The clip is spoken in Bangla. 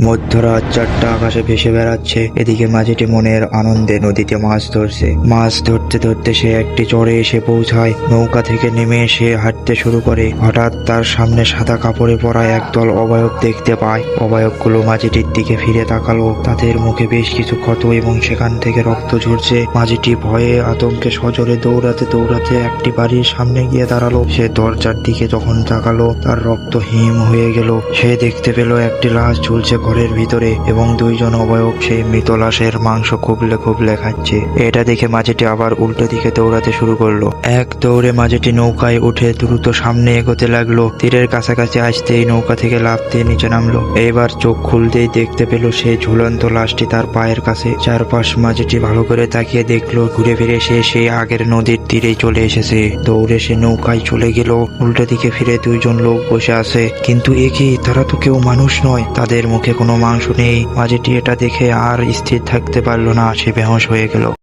মধ্যরাত চারটা আকাশে ভেসে বেড়াচ্ছে। এদিকে মাঝিটি মনের আনন্দে নদীতে মাছ ধরছে। মাছ ধরতে ধরতে সে একটি চরে এসে পৌঁছায়। নৌকা থেকে নেমে এসে হাঁটতে শুরু করে। হঠাৎ তার সামনে সাদা কাপড়ে পরা একদল অবয়ব দেখতে পায়। অবয়বগুলো মাঝিটির দিকে ফিরে তাকালো। তাদের মুখে বেশ কিছু ক্ষত এবং সেখান থেকে রক্ত ঝরছে। মাঝিটি ভয়ে আতঙ্কে সজোরে দৌড়াতে দৌড়াতে একটি বাড়ির সামনে গিয়ে দাঁড়াল। সে দরজার দিকে যখন তাকালো, তার রক্ত হিম হয়ে গেল। সে দেখতে পেল একটি লাশ ঝুলছে ঘরের ভিতরে এবং দুইজন অবয়ব সেই মৃত লাশের মাংস খুবলে খুবলে খাচ্ছে। এটা দেখে মাঝেটি আবার উল্টো দিকে দৌড়াতে শুরু করল। এক দৌড়ে মাঝেটি নৌকায় উঠে দ্রুত সামনে এগোতে লাগল। তীরের কাছাকাছি আসতেই নৌকা থেকে লাফ দিয়ে নিচে নামলো। এবার চোখ খুলতেই দেখতে পেল সেই ঝুলন্ত লাশটি তার পায়ের কাছে। চারপাশ মাঝেটি ভালো করে তাকিয়ে দেখল। ঘুরে ফিরে সে সেই আগের নদীর তীরে চলে এসেছে। দৌড়ে সে নৌকায় চলে গেল। উল্টো দিকে ফিরে দুইজন লোক বসে আছে। কিন্তু এ কি? তারা তো কেউ মানুষ নয়। তাদের মুখে কোনো মাংস নেই। মাঝিটি এটা দেখে আর স্থির থাকতে পারল না, সে বেহস হয়ে গেল।